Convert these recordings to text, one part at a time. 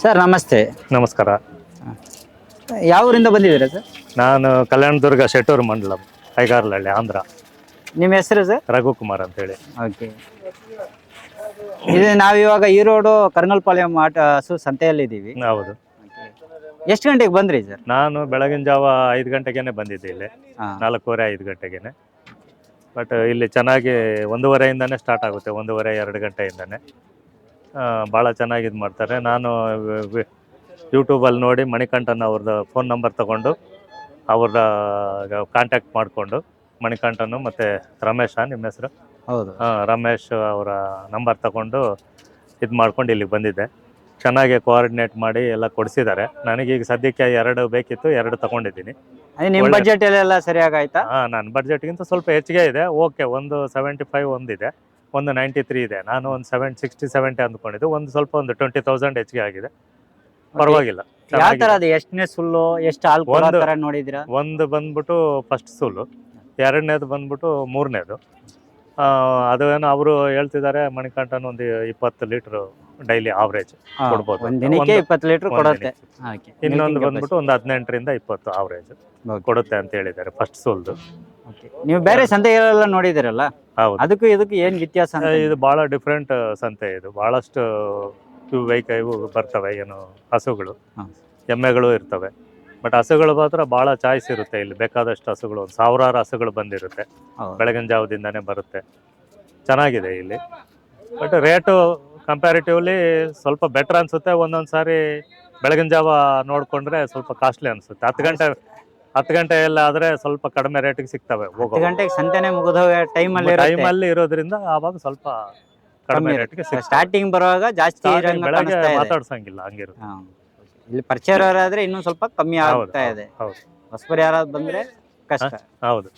Sir ನಮಸ್ತೆ. ನಮಸ್ಕಾರ. ಯಾವ ಊರಿಂದ ಬಂದಿದ್ದೀರಾ ಸರ್? ನಾನು ಕಲ್ಯಾಣದುರ್ಗ ಶೆಟ್ಟೂರು ಮಂಡಲ ಐಗಾರ್ಲಹಳ್ಳಿ ಆಂಧ್ರ. ನಿಮ್ಮ ಹೆಸರು ಸರ್? ರಘುಕುಮಾರ್ ಅಂತ ಹೇಳಿ ಓಕೆ. ಇದು ನಾವಿವಾಗ ಈರೋಡು ಕರ್ನಲ್ಪಾಳ್ಯಂ ಆಟ ಹಸು ಸಂತೆಯಲ್ಲಿದ್ದೀವಿ. ಹೌದು. ಎಷ್ಟು ಗಂಟೆಗೆ ಬಂದ್ರಿ ಸರ್? ನಾನು ಬೆಳಗಿನ ಜಾವ ಐದು ಗಂಟೆಗೇನೆ ಬಂದಿದ್ದೆ ಇಲ್ಲಿ. ನಾಲ್ಕೂವರೆ ಐದು ಗಂಟೆಗೇನೆ. ಬಟ್ ಇಲ್ಲಿ ಚೆನ್ನಾಗಿ ಒಂದೂವರೆಯಿಂದನೇ ಸ್ಟಾರ್ಟ್ ಆಗುತ್ತೆ ಒಂದೂವರೆ ಎರಡು ಗಂಟೆಯಿಂದನೇ. ಭಾಳ ಚೆನ್ನಾಗಿ ಇದು ಮಾಡ್ತಾರೆ. ನಾನು ಯೂಟ್ಯೂಬಲ್ಲಿ ನೋಡಿ ಮಣಿಕಂಠನ್ ಅವ್ರದ್ದು ಫೋನ್ ನಂಬರ್ ತಗೊಂಡು ಅವ್ರದ ಕಾಂಟ್ಯಾಕ್ಟ್ ಮಾಡಿಕೊಂಡು ಮಣಿಕಂಠನು ಮತ್ತು ರಮೇಶ ನಿಮ್ಮ ಹೆಸರು? ಹೌದು. ಹಾಂ ರಮೇಶ್ ಅವರ ನಂಬರ್ ತಗೊಂಡು ಇದು ಮಾಡ್ಕೊಂಡು ಇಲ್ಲಿಗೆ ಬಂದಿದ್ದೆ. ಚೆನ್ನಾಗಿ ಕೋಆರ್ಡಿನೇಟ್ ಮಾಡಿ ಎಲ್ಲ ಕೊಡಿಸಿದ್ದಾರೆ. ನನಗೀಗ ಸದ್ಯಕ್ಕೆ ಎರಡು ಬೇಕಿತ್ತು ಎರಡು ತಗೊಂಡಿದ್ದೀನಿ. ನಿಮ್ಮ ಬಜೆಟ್ ಎಲ್ಲ ಸರಿಯಾಗಾಯ್ತಾ ಹಾಂ ನನ್ನ ಬಜೆಟ್ಗಿಂತ ಸ್ವಲ್ಪ ಹೆಚ್ಚಿಗೆ ಇದೆ. ಓಕೆ ಒಂದು ಸೆವೆಂಟಿ ಫೈವ್ ಒಂದಿದೆ. ಒಂದು ನೈಂಟಿ ತ್ರೀ ಇದೆ. ನಾನು ಒಂದು ಸೆವೆನ್ ಸಿಕ್ಸ್ಟಿ ಸೆವೆಂಟಿ ಅಂದ್ಕೊಂಡಿದ್ದು. ಒಂದು ಸ್ವಲ್ಪ ಒಂದು ಟ್ವೆಂಟಿ ತೌಸಂಡ್ ಹೆಚ್ಚಿಗೆ ಆಗಿದೆ. ಪರವಾಗಿಲ್ಲ. ಯಾವ ತರ ಅದು ಎಷ್ಟನೇ ಸುಲ್ಲು ಎಷ್ಟು ಹಾಲು ಕೊಡೋ ಒಂದು- ತರ ನೋಡಿದಿರಾ ಒಂದು ಬಂದ್ಬಿಟ್ಟು ಫಸ್ಟ್ ಸುಲ್ಲು ಎರಡನೇದು ಬಂದ್ಬಿಟ್ಟು ಮೂರನೇದು. ಅದೇನೋ ಅವರು ಹೇಳ್ತಿದ್ದಾರೆ ಮಣಿಕಂಠನ ಒಂದು ಇಪ್ಪತ್ತು ಲೀಟರ್ ಡೈಲಿ ಆವ್ರೇಜ್ ಕೊಡ್ಬೋದು. ಒಂದ್ ದಿನಕ್ಕೆ ಇಪ್ಪತ್ತು ಲೀಟರ್ ಕೊಡುತ್ತೆ. ಇನ್ನೊಂದು ಬಂದ್ಬಿಟ್ಟು ಒಂದು ಹದಿನೆಂಟರಿಂದ ಇಪ್ಪತ್ತು ಆವ್ರೇಜ್. ಕೊಡುತ್ತೆ ಅಂತ ಹೇಳಿದ್ದಾರೆ ಫಸ್ಟ್ ಸೋಲ್ದು ನೀವು ಬೇರೆ ಸಂತೆಗಳೆಲ್ಲ ನೋಡಿದಿರಲ್ಲ ಹೌದು. ಅದಕ್ಕೂ ಇದಕ್ಕೆ ಏನ್ ವ್ಯತ್ಯಾಸ ಅಂತ ಇದು ಬಹಳ ಡಿಫ್ರೆಂಟ್ ಸಂತೆ ಇದು. ಬಹಳಷ್ಟು ಇವು ವೈಕ ಇವು ಬರ್ತವೆ ಏನು ಹಸುಗಳು. ಹಾ. ಎಮ್ಮೆಗಳು ಇರ್ತವೆ. ಬಟ್ ಹಸುಗಳು ಮಾತ್ರ ಬಹಳ ಚಾಯ್ಸ್ ಇರುತ್ತೆ ಇಲ್ಲಿ. ಬೇಕಾದಷ್ಟು ಹಸುಗಳು ಒಂದು ಸಾವಿರಾರು ಹಸುಗಳು ಬಂದಿರುತ್ತೆ. ಹೌದು. ಬೆಳಗಿನ ಜಾವದಿಂದಾನೇ ಬರುತ್ತೆ. ಚೆನ್ನಾಗಿದೆ ಇಲ್ಲಿ. ಬಟ್ ರೇಟು ಕಂಪ್ಯಾರಿಟಿವ್ಲಿ ಸ್ವಲ್ಪ ಬೆಟರ್ ಅನ್ಸುತ್ತೆ. ಒಂದೊಂದು ಸಾರಿ ಬೆಳಗಿನ ಜಾವ ನೋಡ್ಕೊಂಡ್ರೆ ಸ್ವಲ್ಪ ಕಾಸ್ಟ್ಲಿ ಅನ್ಸುತ್ತೆ. ಹತ್ತು ಗಂಟೆ ಹತ್ತು ಗಂಟೆ ಎಲ್ಲ ಆದ್ರೆ ಸ್ವಲ್ಪ ಕಡಿಮೆ ರೇಟಿಗೆ ಸಿಗ್ತವೆ ಹತ್ತು ಗಂಟೆಗೆ ಸಂತೆನೆ ಮುಗಿದ ಟೈಮ್ ಅಲ್ಲಿ ಟೈಮ್ ಅಲ್ಲಿ ಇರೋದ್ರಿಂದ ಆವಾಗ ಸ್ವಲ್ಪ ಕಡಿಮೆ ರೇಟ್ಗೆ ಸ್ಟಾರ್ಟಿಂಗ್ ಬರುವಾಗ ಜಾಸ್ತಿ ಬೆಳಗ್ಗೆ. ಮಾತಾಡ್ಸಂಗಿಲ್ಲ ಹಂಗಿರುತ್ತೆ. ಇಲ್ಲಿ ಪರಿಚಯರಾದ್ರೆ ಇನ್ನೂ ಸ್ವಲ್ಪ ಕಮ್ಮಿ ಆಗ್ತಾ ಇದೆ. ಹೊಸಬರು ಯಾರಾದ್ರು ಬಂದ್ರೆ ಕಷ್ಟ. ಹೌದು.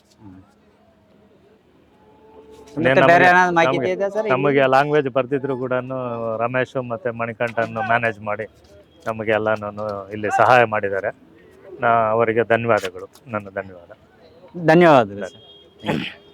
ನಮಗೆ ಲ್ಯಾಂಗ್ವೇಜ್ ಬರ್ದಿದ್ರು ಕೂಡ ರಮೇಶ್ ಮತ್ತೆ ಮಣಿಕಂಠನ್ ಮ್ಯಾನೇಜ್ ಮಾಡಿ ನಮಗೆ ಎಲ್ಲಾನು ಇಲ್ಲಿ ಸಹಾಯ ಮಾಡಿದ್ದಾರೆ. ನಾ ಅವರಿಗೆ ಧನ್ಯವಾದಗಳು. ನನ್ನ ಧನ್ಯವಾದ. ಧನ್ಯವಾದಗಳು ಸರ್.